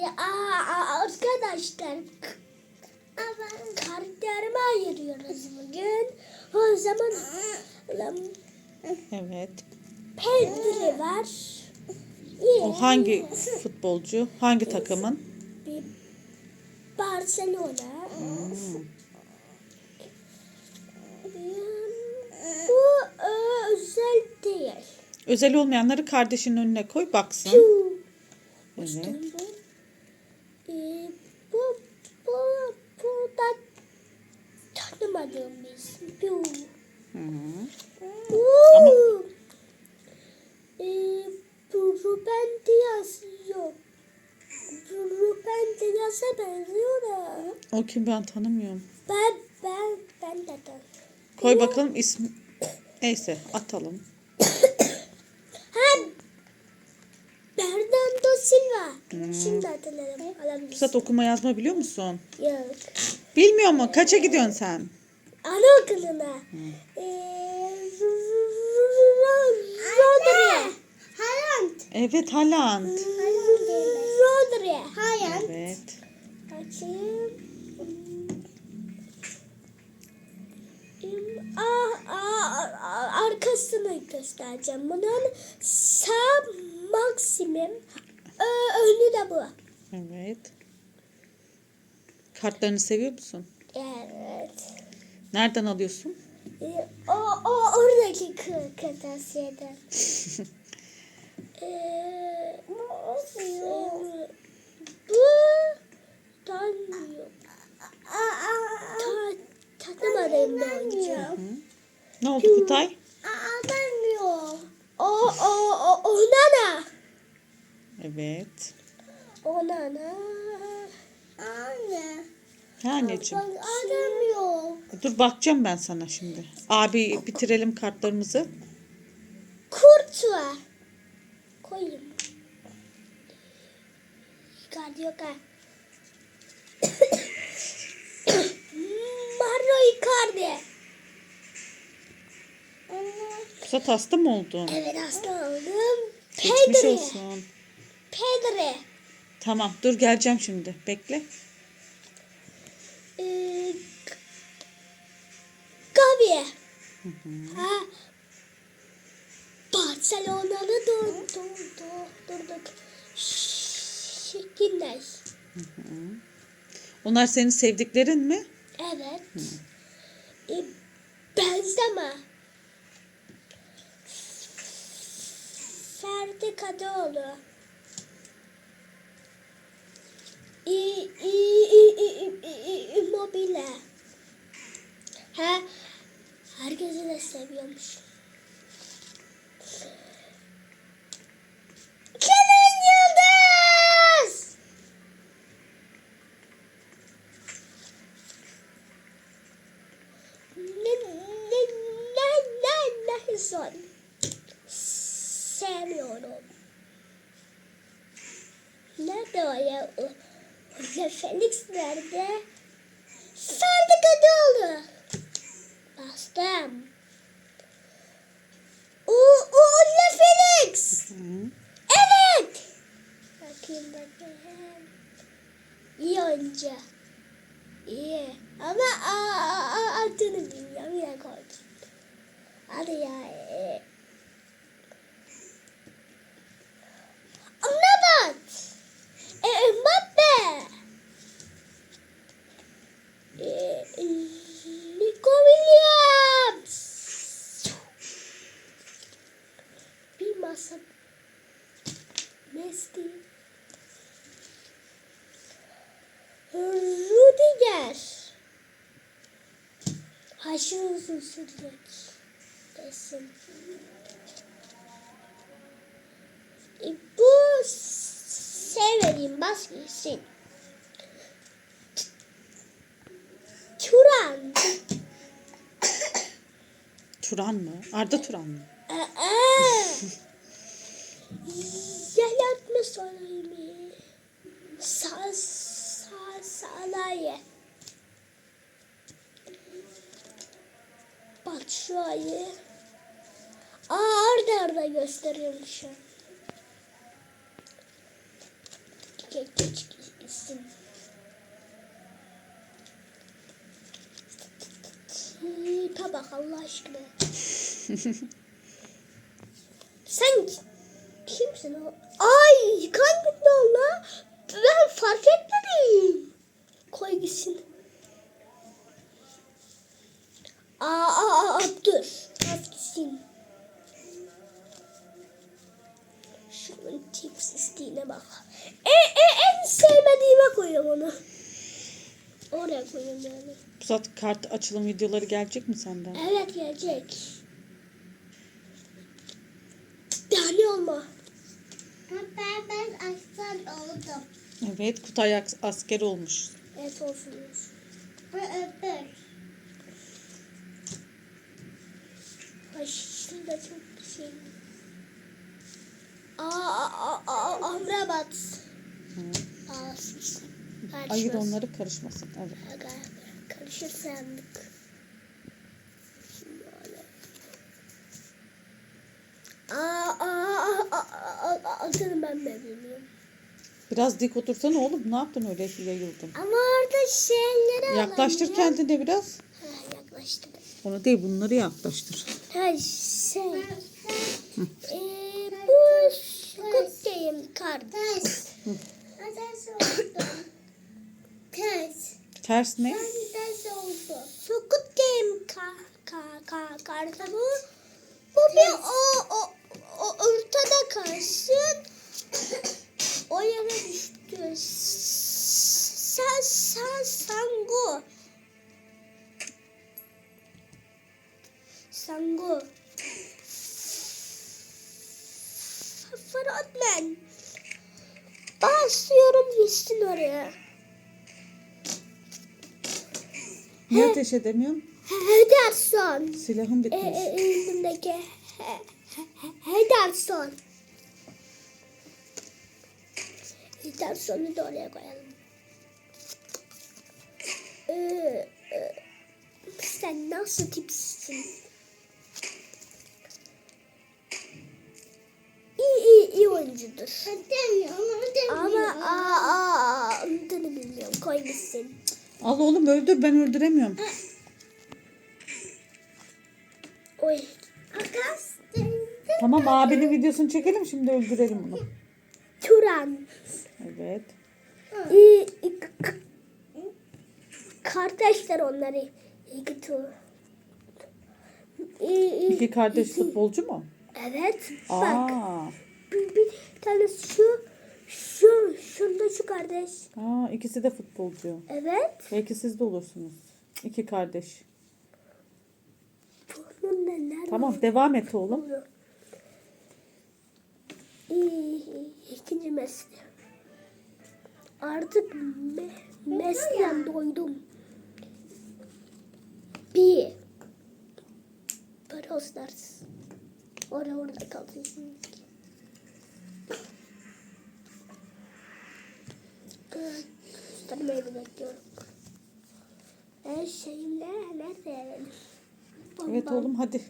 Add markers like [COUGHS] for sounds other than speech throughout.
Ya arkadaşlar karakterimi ayırıyoruz bugün. O zaman Evet. Pedri var. O hangi futbolcu? Hangi takımın? Barcelona. Bu e, özel değil. Özel olmayanları kardeşinin önüne koy baksın. Piu. Evet. Ee, bu bu bu da tanımadığım bir isim. Piu. Hı hı. Ama... Ee, bu Ruben Diaz yok. Bu Ruben Diaz'a benziyor da. O kim ben tanımıyorum. Ben ben ben de tanıyorum. Koy bakalım ismi. Neyse atalım. Ha Bernardo Silva. Şimdi hatırladım. Pusat okuma yazma biliyor musun? Yok. Bilmiyor mu? Kaça gidiyorsun sen? Anaokuluna. Ee, Rodri. Evet Haaland. Rodri. Haaland. Evet. Açayım. Ah, ah, ah, arkasını göstereceğim. Bunun sağ maksimum önü de bu. Evet. Kartlarını seviyor musun? Evet. Nereden alıyorsun? Ee, O, o oradaki kı- kırtasiyeden. [LAUGHS] Ee, bu tanıyor. Ta, tanımadığım bir oyuncu. Ne oldu Kutay? Anlamıyor. O, o, o, Onana. Evet. Onana. Anne. Ha anneciğim. Anlamıyor. Dur bakacağım ben sana şimdi. Abi bitirelim kartlarımızı. Kurtuğa. Koyayım. Icardi yok ha. Mario Icardi. Pusat hasta mı oldun? Evet hasta oldum. Geçmiş Pedri. olsun. Pedri. Tamam dur geleceğim şimdi. Bekle. Ee, Gavi. Ha. Barcelona'lı dur, dur, dur, durduk. Şekiller. Onlar senin sevdiklerin mi? Evet. Ee, Benzema. Ferdi Kadıoğlu. İ, i, i, i, i, i, Immobile. Ha, herkesi de seviyormuş. Kenan Yıldız! Ne, ne, ne, ne, ne son? Sevmiyorum. Nerede o ya? O Felix nerede? Ferdi Kadıoğlu. Bastım. O, o Le Felix. Evet. Bakayım bakayım. İyi oyuncu. İyi. Ama aa, aa, adını bilmiyorum. Yine koydum. Hadi ya. E... E, Mbappe. E, Nico Williams. Bir masa. Messi. Rudiger. Haşır uzun sürecek. Resim. Sevmediğim bas gitsin. Turan. Turan mı? Arda Turan mı? Aa. Yalatma sonayım. Sağ sağ sağlayı. Bak şu ayı. Aa arda arda gösteriyorum Kek gitsin. Tipe bak Allah aşkına. [LAUGHS] Sen kimsin o? Ay kaybetti Allah. Ben fark etmedim. Koy gitsin. Aa, aa, aa dur. Az gitsin. Şunun tipsizliğine bak. E, e, en sevmediğime koyuyorum onu. Oraya koyuyorum yani. Pusat kart açılım videoları gelecek mi senden? Evet gelecek. Yani olma. Ben ben aslan oldum. Evet Kutay as- asker olmuş. Evet olsun. Bu öbür. Ay şurada çok şey. Aa, aa, aa, aa, Amrabat. Hı. Sus. Ayır onları karışmasın. Evet. Karışır sandık. Aa, aa, aa, aa, aa, adını ben de bilmiyorum. Biraz dik otursana oğlum. Ne yaptın öyle yayıldın? Ama orada şeyleri Yaklaştır kendine biraz. Ha, yaklaştır. Onu değil bunları yaklaştır. Ha şey. Ee, bu Game kart. Ters. Oldum. Ters. Ters ne? Ben ters oldum. Squid Game ka, ka, ka, kartı bu. Bu bir o, o, o ortada kalsın. O yere düştü. Sen, sen, sango. Sango. Fıratmen. Basıyorum gitsin oraya. Niye ateş edemiyorsun? Hederson. Silahın E, bitmiş. e, elimdeki he, he, he, Hederson. Hederson'u da oraya koyalım. Ee, e, sen nasıl tipsin? Oyuncudur. Demiyorum, Ama demiyorum. aa aa adını bilmiyorum. Koy gitsin. Al oğlum öldür ben öldüremiyorum. Oy. Akas. Tamam abinin videosunu çekelim şimdi öldürelim onu. Turan. Evet. İyi, kardeşler onları. İki tur. İyi, iyi, İki kardeş futbolcu mu? Evet. Bak. Bir, bir tane şu, şu, şunda şu kardeş. Aa ikisi de futbolcu. Evet. Belki siz de olursunuz. İki kardeş. Bunun neler Tamam devam et oğlum. ikinci mesle. Artık me, mesleğim doydum. Bir. Brawl Stars. Orada orada kalsın şimdi. Evet, Göstermeyi bekliyorum. Her şeyimle nerede? Evet oğlum hadi.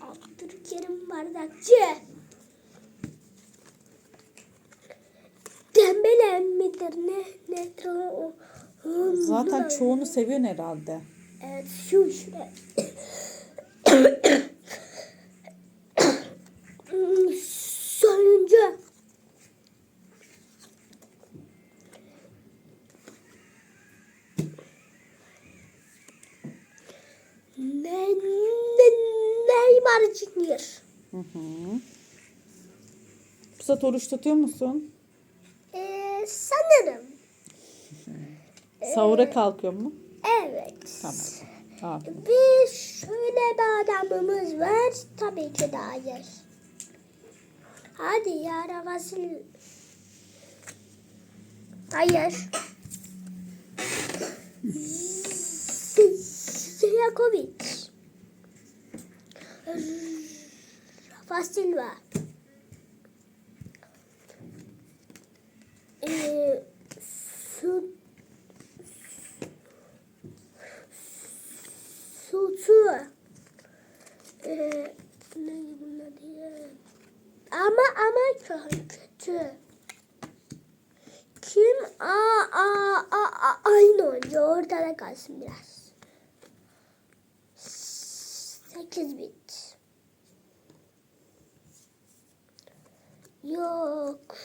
Abdülkerim Bardakçı. Dembele midir ne? Ne o? Zaten çoğunu seviyorsun herhalde. Evet şu şuraya. Hmm, Sonuncu. Ne, ne, Neymar Junior. Hı. Pusat oruç tutuyor musun? Ee, sanırım. [LAUGHS] Sahura kalkıyor mu? Evet. Tamam. Aferin. Bir şöyle bir adamımız var. Tabii ki de hayır. Hadi ya Vasil. Hayır. [LAUGHS] Ziyakovic. Rafa Silva. Ee, su, Suçu. Ee, ne bunlar diye. Ama ama çok oyuncu? Kim? Aa, aa, aa, aa, aynı oyuncu. Ortada kalsın biraz. 8 bit. Yok.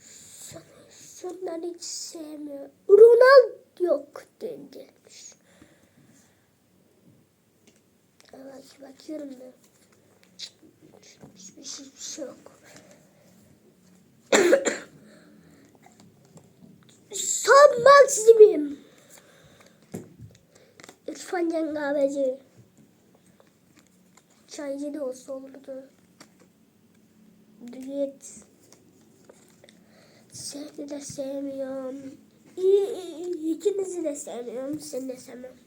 Şun- Şunları hiç sevmiyorum. Ronald yok denilmiş. Evet bakıyorum da. Hiçbir şey, bir şey yok. [COUGHS] Son maksimum. İrfan Cengabeci. Çaycı da olsa olurdu. Düet. Seni de sevmiyorum. İyi, de sevmiyorum. Seni de sevmiyorum.